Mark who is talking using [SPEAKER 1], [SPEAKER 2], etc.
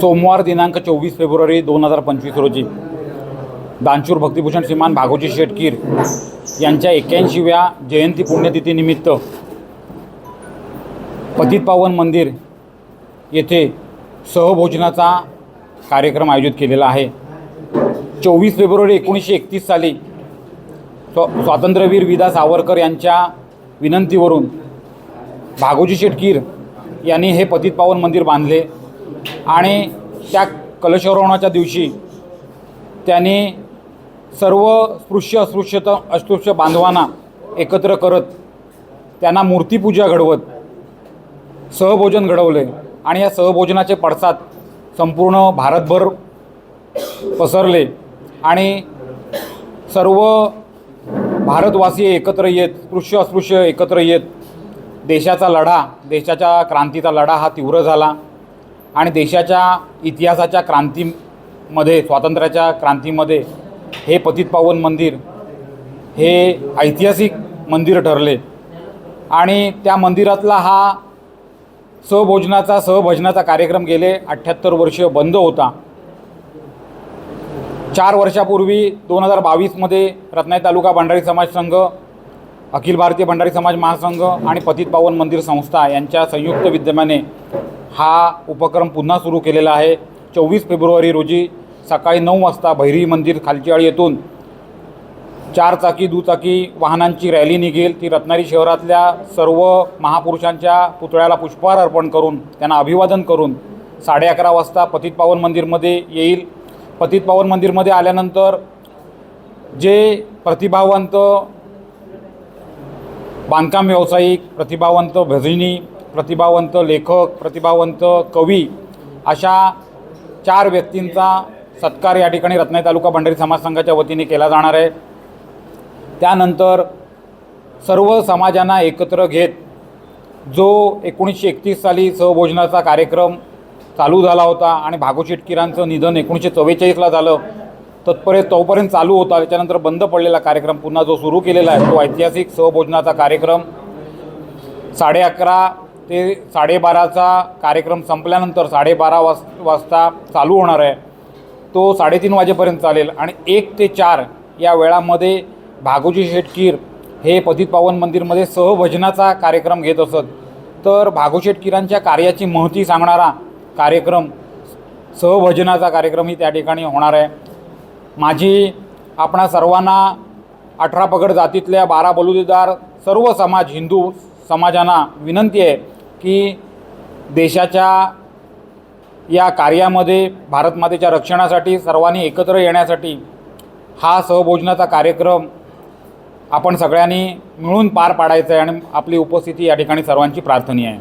[SPEAKER 1] सोमवार दिनांक चोवीस फेब्रुवारी दोन हजार पंचवीस रोजी दानशूर भक्तिभूषण श्रीमान भागोजी शेटकीर यांच्या एक्क्याऐंशीव्या जयंती पुण्यतिथीनिमित्त पतित पावन मंदिर येथे सहभोजनाचा कार्यक्रम आयोजित केलेला आहे. चोवीस फेब्रुवारी एकोणीसशे एकतीस साली स्व स्वातंत्र्यवीर विदा सावरकर यांच्या विनंतीवरून भागोजी शेटकीर यांनी हे पतित पावन मंदिर बांधले. आणि त्या कलशरोहणाच्या दिवशी त्यांनी सर्व स्पृश्य अस्पृश्यत अस्पृश्य बांधवांना एकत्र करत त्यांना मूर्तीपूजा घडवत सहभोजन घडवले. आणि या सहभोजनाचे पडसाद संपूर्ण भारतभर पसरले. आणि सर्व भारतवासी एकत्र येत स्पृश्य अस्पृश्य एकत्र येत देशाचा लढा देशाच्या क्रांतीचा लढा हा तीव्र झाला. आणि देशाच्या इतिहासाच्या क्रांतीमध्ये स्वातंत्र्याच्या क्रांतीमध्ये हे पतित पावन मंदिर हे ऐतिहासिक मंदिर ठरले. आणि त्या मंदिरातला हा सहभोजनाचा सहभजनाचा कार्यक्रम गेले अठ्ठ्याहत्तर वर्ष बंद होता. चार वर्षापूर्वी दोन हजार बावीसमध्ये रत्नाई तालुका भंडारी समाज संघ अखिल भारतीय भंडारी समाज महासंघ आणि पतित पावन मंदिर संस्था यांच्या संयुक्त विद्यमाने हा उपक्रम पुन्हा सुरू केलेला आहे. चोवीस फेब्रुवारी रोजी सकाळी नऊ वाजता भैरी मंदिर खालचीआळी येथून चारचाकी दुचाकी वाहनांची रॅली निघेल. ती रत्नागिरी शहरातल्या सर्व महापुरुषांच्या पुतळ्याला पुष्पहार अर्पण करून त्यांना अभिवादन करून साडे अकरा वाजता पतित पावन मंदिरमध्ये येईल. पतित पावन मंदिरमध्ये आल्यानंतर जे प्रतिभावंत बांधकाम व्यावसायिक प्रतिभावंत भजनी प्रतिभावंत लेखक प्रतिभावंत कवी अशा चार व्यक्तींचा सत्कार या ठिकाणी रत्नागिरी तालुका भंडारी समाज संघाच्या वतीने केला जाणार आहे. त्यानंतर सर्व समाजांना एकत्र घेत जो एकोणीसशे एकतीस साली सहभोजनाचा कार्यक्रम चालू झाला होता आणि भागो शेटकिरांचं निधन एकोणीसशे चव्वेचाळीसला झालं तत्पर्यंत तोपर्यंत चालू होता. त्याच्यानंतर बंद पडलेला कार्यक्रम पुन्हा जो सुरू केलेला आहे तो ऐतिहासिक सहभोजनाचा कार्यक्रम. साडे अकरा ते साडेबाराचा कार्यक्रम संपल्यानंतर साडेबारा वाज वाजता चालू होणार आहे. तो साडेतीन वाजेपर्यंत चालेल आणि एक ते चार या वेळामध्ये भागोजी शेटकीर हे पतित पावन मंदिरमध्ये सहभजनाचा कार्यक्रम घेत असत. तर भागो शेटकीरांच्या कार्याची महती सांगणारा कार्यक्रम सहभजनाचा कार्यक्रमही त्या ठिकाणी होणार आहे. माझी आपणा सर्वांना अठरा पगड जातीतल्या बारा बलुतेदार सर्व समाज हिंदू समाजांना विनंती आहे की देशाच्या या कार्यामध्ये भारतमातेच्या रक्षणासाठी सर्वांनी एकत्र येण्यासाठी हा सहभोजनाचा कार्यक्रम आपण सगळ्यांनी मिळून पार पाडायचा आहे आणि आपली उपस्थिती या ठिकाणी सर्वांची प्रार्थनी आहे.